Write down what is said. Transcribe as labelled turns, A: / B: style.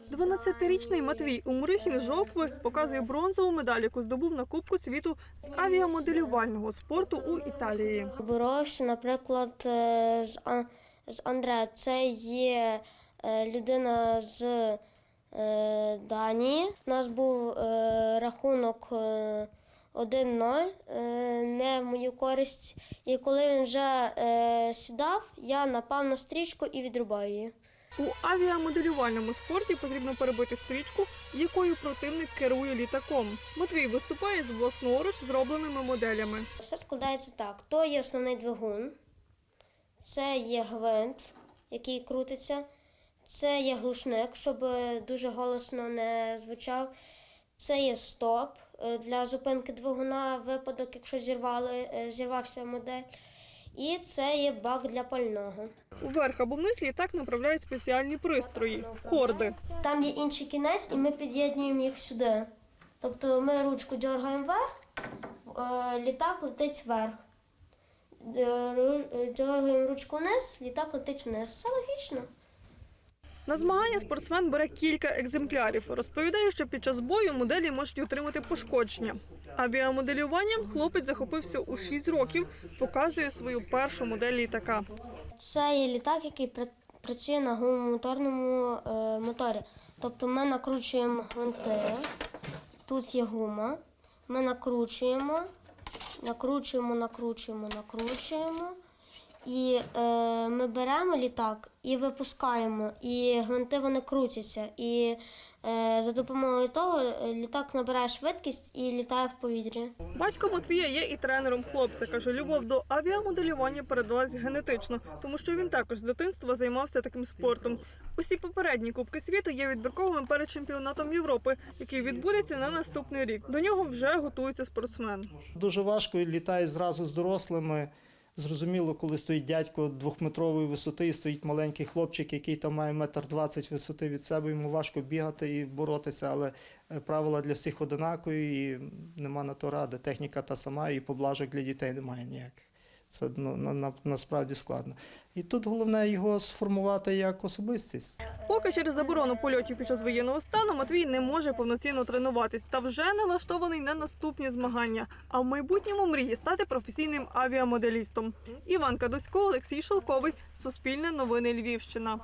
A: 12-річний Матвій Умрихін з Жовкви показує бронзову медаль, яку здобув на Кубку світу з авіамоделювального спорту у Італії.
B: Боровся, наприклад, е, з, Андре. Це є е, людина з е, Данії. У нас був рахунок е, 1-0, е, не в мою користь. І коли він вже сідав, я напав на стрічку і відрубав її.
A: У авіамоделювальному спорті потрібно перебити стрічку, якою противник керує літаком. Матвій виступає з власноруч зробленими моделями.
B: Все складається так: то є основний двигун, це є гвинт, який крутиться, це є глушник, щоб е, дуже голосно не звучав. Це є стоп е, для зупинки двигуна, випадок, якщо зірвали, е, зірвався модель. І це є бак для пального.
A: Уверх або вниз літак направляють спеціальні пристрої корди.
B: Там є інший кінець, і ми під'єднуємо їх сюди. Тобто ми ручку дергаємо вверх, е, літак летить вверх. Е, Дергаємо ручку вниз, літак летить вниз. Все логічно.
A: На змагання спортсмен бере кілька екземплярів. Розповідає, що під час бою моделі можуть отримати пошкодження. Авіамоделюванням хлопець захопився у 6 років, показує свою першу модель літака.
B: Це є літак, який пра- працює на гумомоторному е, моторі. Тобто ми накручуємо гвинти, тут є гума, ми накручуємо, накручуємо, накручуємо, накручуємо. І е, ми беремо літак і випускаємо, і гвинти вони крутяться. І е, за допомогою того е, літак набирає швидкість і літає в повітрі.
A: Батько Матвія є і тренером хлопця. каже, любов до авіамоделювання передалась генетично, тому що він також з дитинства займався таким спортом. Усі попередні кубки світу є відбірковими перед чемпіонатом Європи, який відбудеться на наступний рік. До нього вже готується спортсмен.
C: Дуже важко літає зразу з дорослими. Зрозуміло, коли стоїть дядько двохметрової висоти і стоїть маленький хлопчик, який там має метр двадцять висоти від себе, йому важко бігати і боротися, але е, правила для всіх одинакові і нема на то ради. Техніка та сама, і поблажок для дітей немає ніяких. Це ну, на, на, насправді складно. І тут головне його сформувати як особистість.
A: Поки через заборону польотів під час воєнного стану Матвій не може повноцінно тренуватись та вже налаштований на наступні змагання. А в майбутньому мріє стати професійним авіамоделістом. Іван Кадосько, Олексій Шелковий, Суспільне новини Львівщина.